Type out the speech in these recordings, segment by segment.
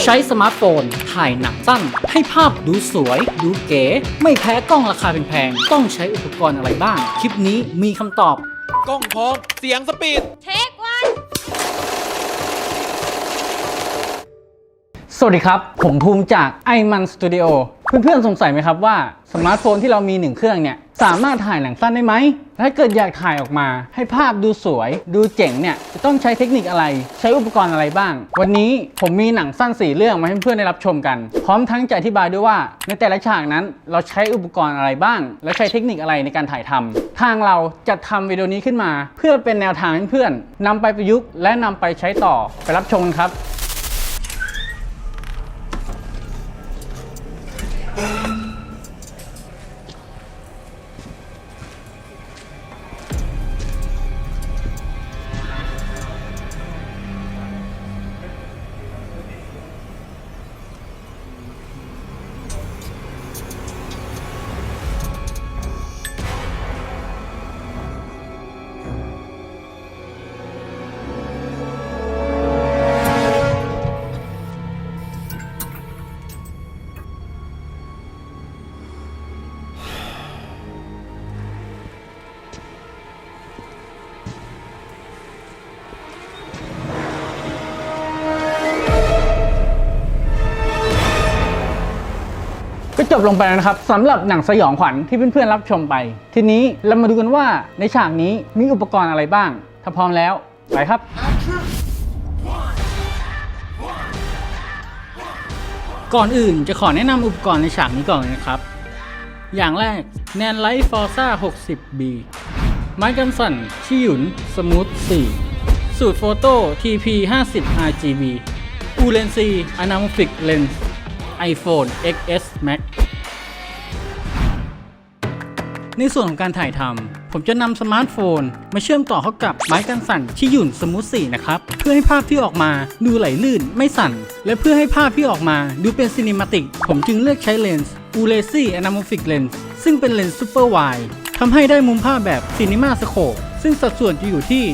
ใช้สมาร์ทโฟน ถ่ายหนังสั้น ให้ภาพดูสวย ดูเก๋ ไม่แพ้กล้องราคาแพงๆ ต้องใช้อุปกรณ์อะไรบ้าง คลิปนี้มีคำตอบ กล้องพร้อม เสียงสปีด เทควัน สวัสดีครับ ผมภูมิจาก i m a n Studio เพื่อนๆ สงสัยไหมครับว่าสมาร์ทโฟนที่เรามีหนึ่งเครื่องเนี่ย สามารถถ่ายหนังสั้นได้ไหม ถ้าเกิดอยากถ่ายออกมา ให้ภาพดูสวย ดูเจ๋งเนี่ย จะต้องใช้เทคนิคอะไร ใช้อุปกรณ์อะไรบ้าง วันนี้ผมมีหนังสั้น 4 เรื่องมาให้เพื่อนได้รับชมกัน พร้อมทั้งจะอธิบายด้วยว่า ในแต่ละฉากนั้นเราใช้อุปกรณ์อะไรบ้าง และใช้เทคนิคอะไรในการถ่ายทำทางเราจะทำวิดีโอนี้ขึ้นมา เพื่อเป็นแนวทางให้เพื่อนนำไปประยุกต์และนำไปใช้ต่อไปรับชมครับ ก็จบลงไปแล้วนะครับสำหรับหนังสยองขวัญที่เพื่อนๆรับชมไป ทีนี้เรามาดูกันว่าในฉากนี้มีอุปกรณ์อะไรบ้าง ถ้าพร้อมแล้วไปครับ ก่อนอื่นจะขอแนะนำอุปกรณ์ในฉากนี้ก่อนเลยนะครับ อย่างแรก n a n Light Forza 60B ไม้กันสั่นชิยุนสมูท 4 สูตรโฟโต้ TP 50 RGB อูเลนซี Anamorphic Lens iPhone XS Max ในส่วนของการถ่ายทำ ผมจะนำสมาร์ทโฟน มาเชื่อมต่อเข้ากับไม้กันสั่นชิยุ่นสมูท4นะครับ เพื่อให้ภาพที่ออกมาดูไหลลื่นไม่สั่น และเพื่อให้ภาพที่ออกมาดูเป็นซีนิมาติก ผมจึงเลือกใช้เลนส์ u l e z y Anamorphic Lens ซึ่งเป็นเลนส์ซูเปอร์ไวทำให้ได้มุมภาพแบบซีนิมาสโคปซึ่งสัดส่วนจะอยู่ที่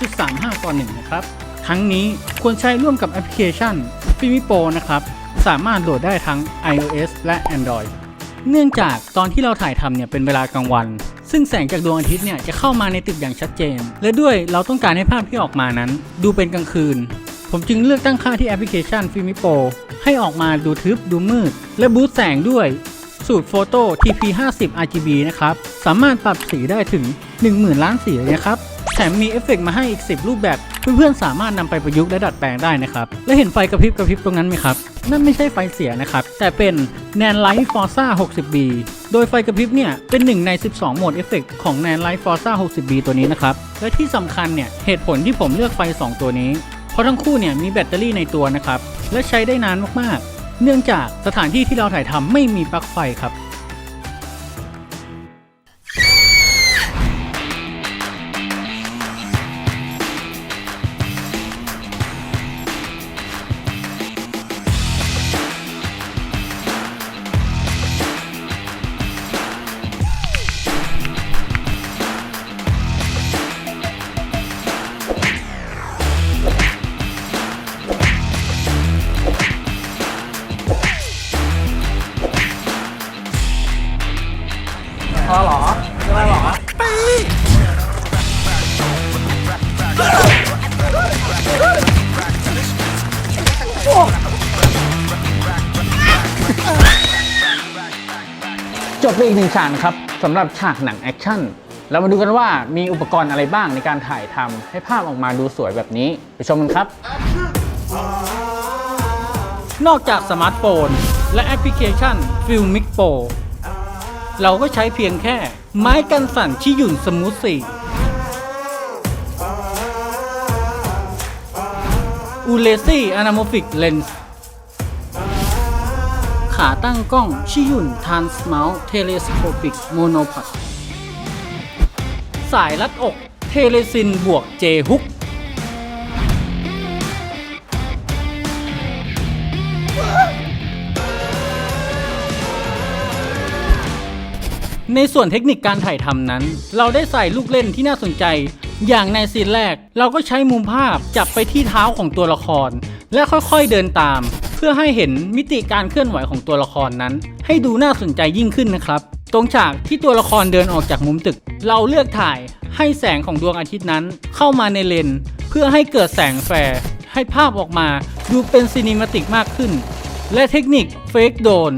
2.35 ต่อ 1 นะครับ ทั้งนี้ควรใช้ร่วมกับแอปพลิเคชัน f i m i Pro นะครับ สามารถโหลดได้ทั้ง iOS และ Android เนื่องจากตอนที่เราถ่ายทำเนี่ยเป็นเวลากลางวัน ซึ่งแสงจากดวงอาทิตย์เนี่ยจะเข้ามาในตึกอย่างชัดเจน และด้วยเราต้องการให้ภาพที่ออกมานั้น ดูเป็นกลางคืน ผมจึงเลือกตั้งค่าที่แอปพลิเคชัน Filmipo ให้ออกมาดูทึบดูมืด และบูสต์แสงด้วยสูตรโฟโต้ TP 50 RGB นะครับ สามารถปรับสีได้ถึง 10,000 ล้านสีเลยนะครับ แถมมีเอฟเฟกต์มาให้อีก 10 รูปแบบ เพื่อนๆสามารถนำไปประยุกต์และดัดแปลงได้นะครับ และเห็นไฟกระพริบกระพริบตรงนั้นไหมครับ นั่นไม่ใช่ไฟเสียนะครับ แต่เป็น Nan Light Forza 60B โดยไฟกระพริบเนี่ย เป็นหนึ่งใน 12 โหมดเอฟเฟกต์ของ Nan Light Forza 60B ตัวนี้นะครับ และที่สำคัญเนี่ย เหตุผลที่ผมเลือกไฟ 2 ตัวนี้ เพราะทั้งคู่เนี่ยมีแบตเตอรี่ในตัวนะครับ และใช้ได้นานมากๆ เนื่องจากสถานที่ที่เราถ่ายทำไม่มีปลั๊กไฟครับ ไปอีกหนึ่งฉากนครับสำหรับฉากหนังแอคชั่นเรามาดูกันว่ามีอุปกรณ์อะไรบ้างในการถ่ายทำให้ภาพออกมาดูสวยแบบนี้ ไปชมกันครับ นอกจากสมาร์ทโฟน และแอปพลิเคชัน Filmic Pro เราก็ใช้เพียงแค่ไม้กันสั่นชิหยุ่นสมูทสีอูเลซี่อนาโมฟิกเลนส์ ขาตั้งกล้องชิยุนทานสมาลเทเลสโคปิกโมโนพัดสายรัดอกเทเลซินบวกเจฮุกในส่วนเทคนิคการถ่ายทำนั้น เราได้ใส่ลูกเล่นที่น่าสนใจ อย่างในซีนแรก เราก็ใช้มุมภาพจับไปที่เท้าของตัวละคร และค่อยๆเดินตาม พื่อให้เห็นมิติการเคลื่อนไหวของตัวละครนั้น ให้ดูน่าสนใจยิ่งขึ้นนะครับ ตรงฉากที่ตัวละครเดินออกจากมุมตึก เราเลือกถ่ายให้แสงของดวงอาทิตย์นั้น เข้ามาในเลน เพื่อให้เกิดแสงแฟร์ให้ภาพออกมาดูเป็นซีนิมาติกมากขึ้น และเทคนิคเฟกโดน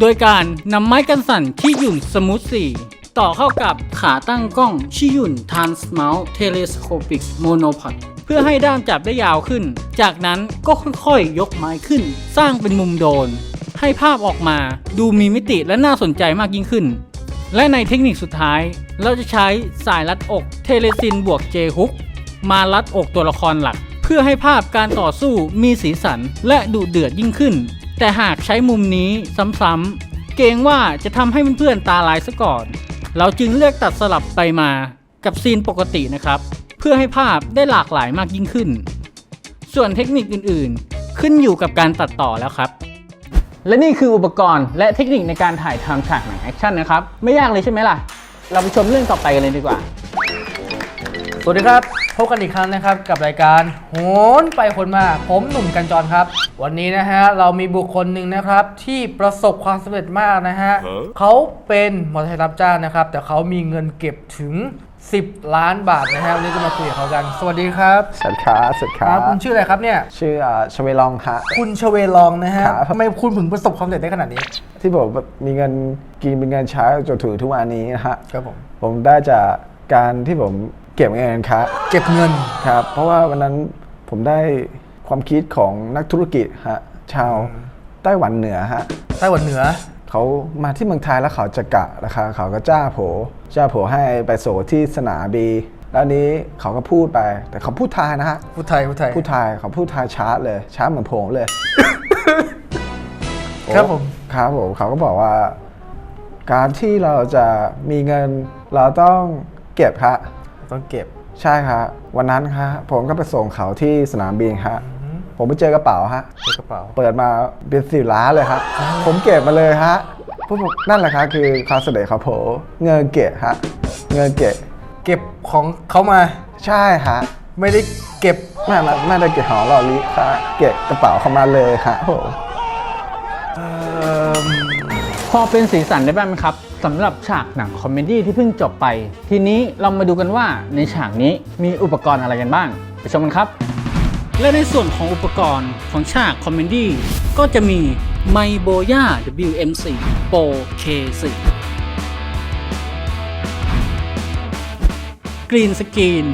โดยการนำไม้กันสั่นที่หยุ่นสมูทสี่ต่อเข้ากับขาตั้งกล้องชิยุ่น Transmount Telescopic Monopod เพื่อ พื่อให้ด้ามจับได้ยาวขึ้น จากนั้นก็ค่อยๆ ยกไม้ขึ้น สร้างเป็นมุมโดน ให้ภาพออกมาดูมีมิติและน่าสนใจมากยิ่งขึ้น และในเทคนิคสุดท้าย เราจะใช้สายรัดอกเทเลซินบวกเจฮุกมารัดอกตัวละครหลัก เพื่อให้ภาพการต่อสู้มีสีสันและดุเดือดยิ่งขึ้น แต่หากใช้มุมนี้ซ้ำๆเกรงว่าจะทำให้เพื่อนๆตาลายซะก่อน เราจึงเลือกตัดสลับไปมากับซีนปกตินะครับ เพื่อให้ภาพได้หลากหลายมากยิ่งขึ้น ส่วนเทคนิคอื่นๆ ขึ้นอยู่กับการตัดต่อแล้วครับ และนี่คืออุปกรณ์และเทคนิคในการถ่ายทำฉากหนังแอคชั่นนะครับ ไม่ยากเลยใช่ไหมล่ะ เราไปชมเรื่องต่อไปกันเลยดีกว่า สวัสดีครับ พบกันอีกครั้งนะครับกับรายการโหนไปคนมา ผมหนุ่มกันจรครับ วันนี้นะฮะเรามีบุคคลหนึ่งนะครับที่ประสบความสำเร็จมากนะฮะเขาเป็นมอเตอร์ไซค์รับจ้างนะครับ แต่เขามีเงินเก็บถึง 10 ล้านบาทนะฮะวันนี้จะมาคุยกับเขากัน สวัสดีครับสวัสดีครับสวัสดีคครัรับบคุณชื่ออะไรครับเนี่ย ชื่ออ่าชเวลองฮะ คุณชเวลองนะฮะครับ ทำไมคุณถึงประสบความสำเร็จได้ขนาดนี้ ที่ผมแบบมีเงินกินเป็นเงินใช้จนถึงทุกวันนี้นะฮะครับผม ผมได้จากการที่ผมเก็บเงินครับเก็บเงิน ครับเพราะว่าวันนั้นผมได้ความคิดของนักธุรกิจฮะชาวไต้หวันเหนือฮะไต้หวันเหนือ เขามาที่เมืองไทยแล้วเขาจะกะราคาเขาก็จ้าโผจ้าโผให้ไปโสที่สนามบีแล้วนี้เขาก็พูดไป แต่เขาพูดไทยนะฮะพูดไทยพูดไทยพูดไทยเขาพูดไทยช้าเลยช้าเหมือนผมเลย ครับผมครับผมเขาก็บอกว่า การที่เราจะมีเงินเราต้องเก็บครับต้องเก็บใช่ครับวันนั้นครับผมก็ไปส่งเขาที่สนามบินครับ ผมไปเจอกระเป๋าฮะในกระเป๋า เปิดมาเป็นสิบล้านเลยครับผมเก็บมาเลยฮะพวกผมนั่นแหละครับคือความสำเร็จของผมเงินเก็บฮะ เงินเก็บเก็บของเขามา ใช่ฮะ ไม่ได้เก็บ ไม่ไม่ไม่ได้เก็บหอหล่อลิครับเก็บกระเป๋าเข้ามาเลยครับผมพอเป็นสีสันได้บ้างไหมครับสำหรับฉากหนังคอมเมดี้ที่เพิ่งจบไป ทีนี้เรามาดูกันว่าในฉากนี้มีอุปกรณ์อะไรกันบ้าง ไปชมกันครับ และในส่วนของอุปกรณ์ของฉากคอมเมดี้ก็จะมีไมโบย่า WM4 Pro K4 กรีนสกรีน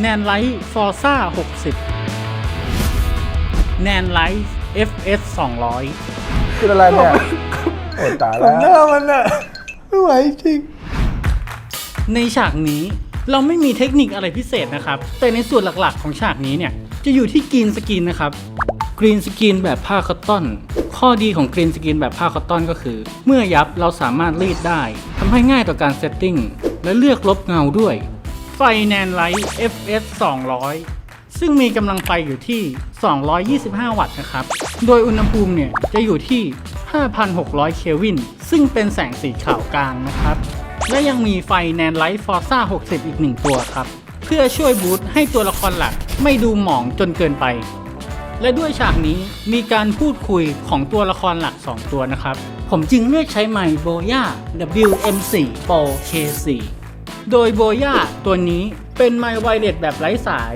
แนนไลท์ฟอร์ซ่า60 แนนไลท์ FS 200 คืออะไรเนี่ย โอ้ตายแล้วหน้ามันอะไม่ไหวจริง ในฉากนี้ เราไม่มีเทคนิคอะไรพิเศษนะครับ แต่ในส่วนหลักๆของฉากนี้เนี่ย จะอยู่ที่กรีนสกรีนนะครับกรีนสกรีนแบบผ้าคอตตอน ข้อดีของกรีนสกรีนแบบผ้าคอตตอนก็คือ เมื่อยับเราสามารถรีดได้ทำให้ง่ายต่อการเซตติ้งและเลือกลบเงาด้วย ไฟแนนไลท์ FS 200 ซึ่งมีกำลังไฟอยู่ที่ 225 วัตต์นะครับ โดยอุณหภูมิเนี่ยจะอยู่ที่ 5,600 เคลวิน ซึ่งเป็นแสงสีขาวกลางนะครับ และยังมีไฟแนนไลท์ฟอร์ซ่า60 อีกหนึ่งตัวครับ เพื่อช่วยบูตให้ตัวละครหลักไม่ดูหมองจนเกินไป และด้วยฉากนี้มีการพูดคุยของตัวละครหลัก 2 ตัวนะครับ ผมจึงเลือกใช้ไมค์โบย่า WM4 Pro K4 โดยโบย่าตัวนี้เป็นไมค์ไวเลสแบบไร้สาย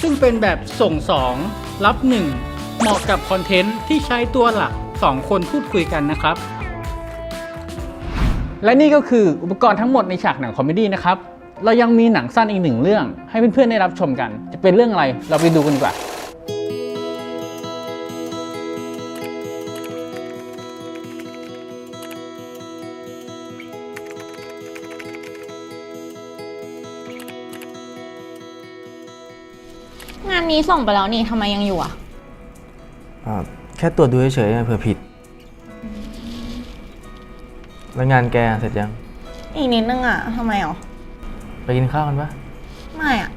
ซึ่งเป็นแบบส่ง 2 รับ 1 เหมาะกับคอนเทนต์ที่ใช้ตัวหลัก 2 คนพูดคุยกันนะครับ และนี่ก็คืออุปกรณ์ทั้งหมดในฉากหนังคอมเมดี้นะครับ เรายังมีหนังสั้นอีกหนึ่งเรื่อง ให้เพื่อนๆได้รับชมกัน จะเป็นเรื่องอะไรเราไปดูกันดีกว่างานนี้ส่งไปแล้วนี่ทำไมยังอยู่อะ อ่า แค่ตรวจดูเฉยๆเผื่อผิด แล้วงานแกเสร็จยัง อีกนิดนึงอะทำไมอ๋อไปกินข้าวกันปะไม่อะ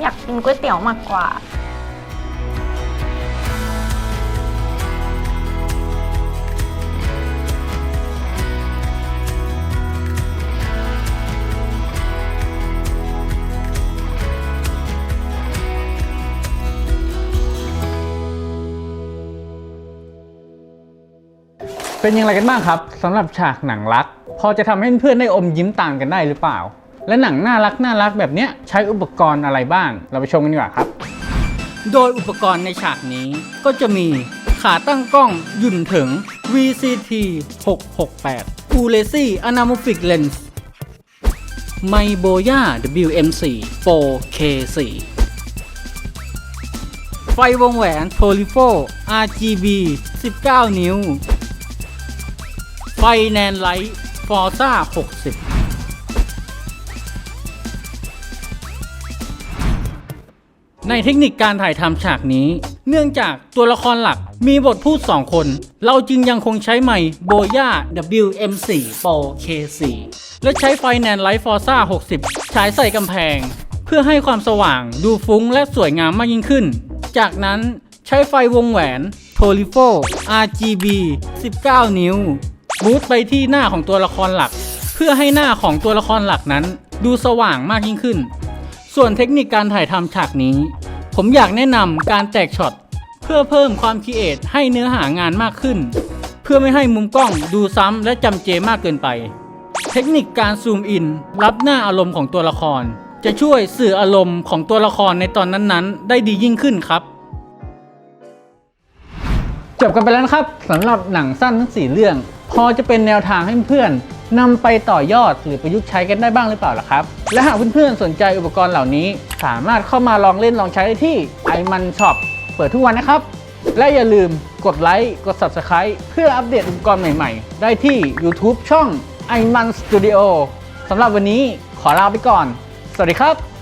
อยากกินก๋วยเตี๋ยวมากกว่า เป็นยังไงกันบ้างครับสำหรับฉากหนังรัก พอจะทำให้เพื่อนได้อมยิ้มตามกันได้หรือเปล่า และหนังน่ารักน่ารักแบบเนี้ยใช้อุปกรณ์อะไรบ้าง เราไปชมกันดีกว่าครับ โดยอุปกรณ์ในฉากนี้ก็จะมีขาตั้งกล้องยุ่นถึง VCT 668 u l e s i Anamorphic Lens ไมโบย่า WM4 4K4 ไฟวงแหวน p o l y f o RGB 19 นิ้ว ไฟแนนไลท์ Forza 60 ในเทคนิคการถ่ายทำฉากนี้ เนื่องจากตัวละครหลักมีบทพูด 2 คน เราจึงยังคงใช้ไมค์โบย่า WM4 Pro K4 และใช้ไฟแนนไลท์ฟอร์ซ่า60 ฉายใส่กำแพง เพื่อให้ความสว่างดูฟุ้งและสวยงามมากยิ่งขึ้น จากนั้นใช้ไฟวงแหวน p o l y f o RGB 19 นิ้ว บูตไปที่หน้าของตัวละครหลัก เพื่อให้หน้าของตัวละครหลักนั้น ดูสว่างมากยิ่งขึ้น ส่วนเทคนิคการถ่ายทำฉากนี้ ผมอยากแนะนำการแตกช็อตเพื่อเพิ่มความคิดเอทให้เนื้อหางานมากขึ้น เพื่อไม่ให้มุมกล้องดูซ้ำและจำเจมากเกินไป เทคนิคการซูมอิน รับหน้าอารมณ์ของตัวละคร จะช่วยสื่ออารมณ์ของตัวละครในตอนนั้นๆ ได้ดียิ่งขึ้นครับจบกันไปแล้วครับสำหรับหนังสั้นทั้ง4เรื่อง พอจะเป็นแนวทางให้เพื่อนนำไปต่อยอดหรือประยุกต์ใช้กันได้บ้างหรือเปล่าล่ะครับ และหากเพื่อนๆสนใจอุปกรณ์เหล่านี้ สามารถเข้ามาลองเล่นลองใช้ได้ที่ iMan Shop เปิดทุกวันนะครับ และอย่าลืมกดไลค์กด Subscribe เพื่ออัปเดตอุปกรณ์ใหม่ๆ ได้ที่ YouTube ช่อง iMan Studio สำหรับวันนี้ขอลาไปก่อน สวัสดีครับ